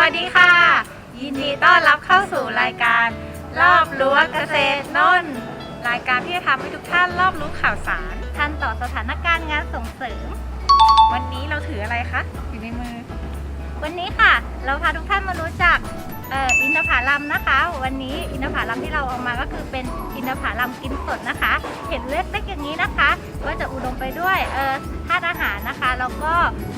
ต้อนรับเข้าสู่รายการ รอบรั้วเกษตรนนท์รายการที่จะทำให้ทุกท่านรอบรู้ข่าวสาร ทันต่อสถานการณ์งานส่งเสริม วันนี้เราถืออะไรคะอยู่ในมือ วันนี้ค่ะ เราพาทุกท่านมารู้จักเอ่ออินทผลัมนะคะ วันนี้อินทผลัมที่เราเอามาก็คือเป็นอินทผลัมกินสดนะคะ เห็นเล็กๆอย่างนี้นะคะ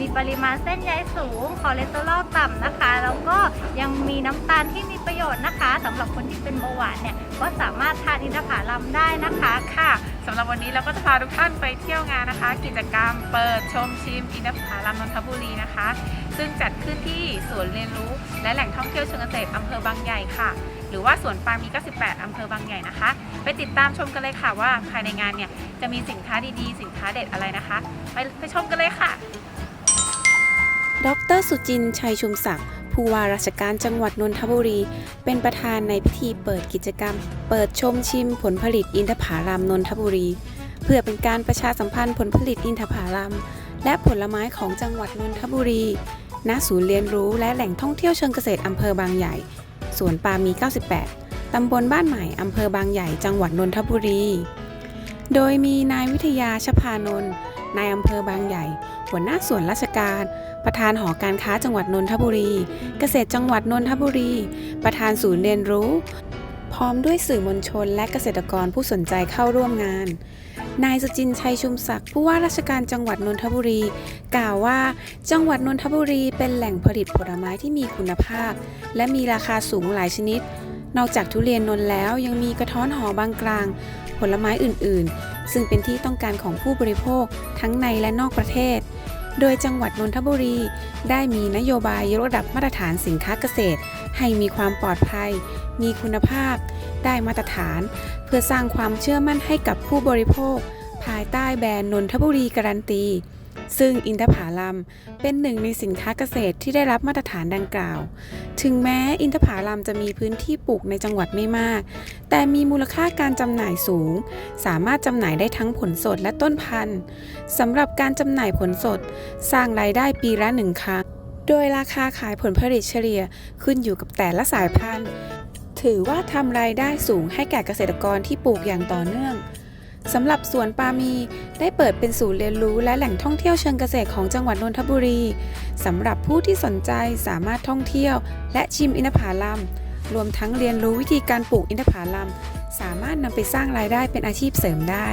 มีปริมาณเส้นใยสูงคอเลสเตอรอลต่ำนะคะ แล้วก็ยังมีน้ำตาลที่มีประโยชน์นะคะสำหรับคนที่เป็นเบาหวานเนี่ยก็สามารถทานอินทผลัมได้นะคะค่ะสำหรับวันนี้เราก็จะพาทุกท่านไปเที่ยวงานนะคะ กิจกรรมเปิดชมชิมอินทผลัมนนทบุรีนะคะ ซึ่งจัดขึ้นที่ศูนย์เรียนรู้ และแหล่งท่องเที่ยวเชิงเกษตรอำเภอบางใหญ่ค่ะ หรือว่าสวนปาล์มมี 98 อำเภอบางใหญ่นะคะ ไปติดตามชมกันเลยค่ะว่าภายในงานเนี่ยจะมีสินค้าดีๆ สินค้าเด็ดอะไรนะคะ ไปไปชมกันเลยค่ะ ดรสุจินชัยชุมศักดิ์ผู้ว่าราชการจังหวัดนนทบุรี เป็นประธานในพิธีเปิดกิจกรรม เปิดชมชิมผลผลิตอินทผลัมนนทบุรี เพื่อเป็นการประชาสัมพันธ์ผลผลิตอินทผลัมและผลไม้ของจังหวัดนนทบุรี ณ ศูนย์เรียนรู้และแหล่งท่องเที่ยวเชิงเกษตรอำเภอบางใหญ่ สวนปามมี98 ตำบลบ้านใหม่อำเภอบางใหญ่ จังหวัดนนทบุรี โดยมีนายวิทยาชพานนท์นายอำเภอบางใหญ่ หัวหน้าส่วนราชการ ประธานหอการค้าจังหวัดนนทบุรี เกษตรจังหวัดนนทบุรี ประธานศูนย์เรียนรู้ พร้อมด้วยสื่อมวลชนและเกษตรกรผู้สนใจเข้าร่วมงาน นายสุจินชัยชุมศักดิ์ผู้ว่าราชการจังหวัดนนทบุรี กล่าวว่า จังหวัดนนทบุรีเป็นแหล่งผลิตผลไม้ที่มีคุณภาพ และมีราคาสูงหลายชนิด นอกจากทุเรียนนนท์แล้วยังมีกระท้อนหอบางกลาง ผลไม้อื่น ๆ ซึ่งเป็นที่ต้องการของผู้บริโภคทั้งในและนอกประเทศ โดยจังหวัดนนทบุรี ได้มีนโยบายยกระดับมาตรฐานสินค้าเกษตร ให้มีความปลอดภัย มีคุณภาพ ได้มาตรฐาน เพื่อสร้างความเชื่อมั่นให้กับผู้บริโภค ภายใต้แบรนด์นนทบุรีการันตี ซึ่งอินทผลัมเป็นหนึ่งในสินค้าเกษตรที่ได้รับมาตรฐานดังกล่าว ถึงแม้อินทผลัมจะมีพื้นที่ปลูกในจังหวัดไม่มาก แต่มีมูลค่าการจำหน่ายสูง สามารถจำหน่ายได้ทั้งผลสดและต้นพันธุ์สำหรับการจำหน่ายผลสด สร้างรายได้ปีละหนึ่งครั้ง โดยราคาขายผลผลิตเฉลี่ยขึ้นอยู่กับแต่ละสายพันธุ์ ถือว่าทำรายได้สูงให้แก่เกษตรกรที่ปลูกอย่างต่อเนื่อง สำหรับสวนปามีได้เปิดเป็นศูนย์เรียนรู้และแหล่งท่องเที่ยวเชิงเกษตรของจังหวัดนนทบุรีสำหรับผู้ที่สนใจสามารถท่องเที่ยว และชิมอินทผลัมรวมทั้งเรียนรู้วิธีการปลูกอินทผลัมสามารถนำไปสร้างรายได้เป็นอาชีพเสริมได้